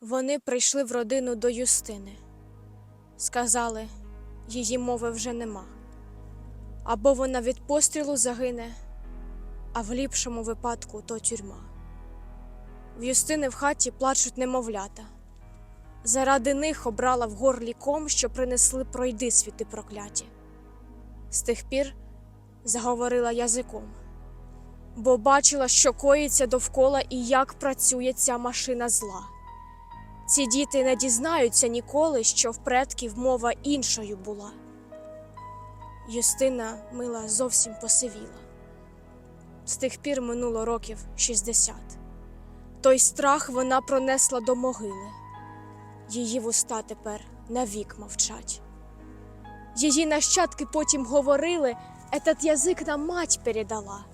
Вони прийшли в родину до Юстини. Сказали, її мови вже нема. Або вона від пострілу загине, а в ліпшому випадку то тюрма. В Юстини в хаті плачуть немовлята. Заради них обрала в горлі ком, що принесли пройди світи прокляті. З тих пір заговорила язиком, бо бачила, що коїться довкола і як працює ця машина зла. Ці діти не дізнаються ніколи, що в предків мова іншою була. Юстина мила зовсім посивіла. З тих пір минуло років 60. Той страх вона пронесла до могили. Її вуста тепер навік мовчать. Її нащадки потім говорили, етат язик нам мать передала.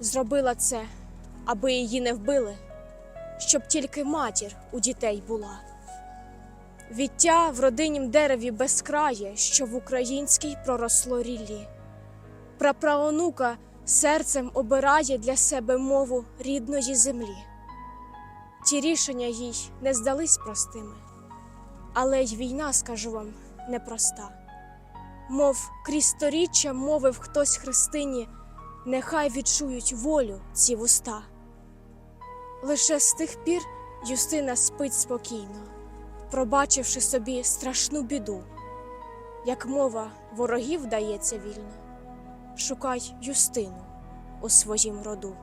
Зробила це, аби її не вбили щоб тільки матір у дітей була. Віття в родинім дереві безкрає, що в українській проросло ріллі. Праправонука серцем обирає для себе мову рідної землі. Ті рішення їй не здались простими, але й війна, скажу вам, непроста. Мов крізь сторіччя мовив хтось Христині, нехай відчують волю ці вуста. Лише з тих пір Юстина спить спокійно, пробачивши собі страшну біду. Як мова ворогів дається вільно, шукай Юстину у своїм роду.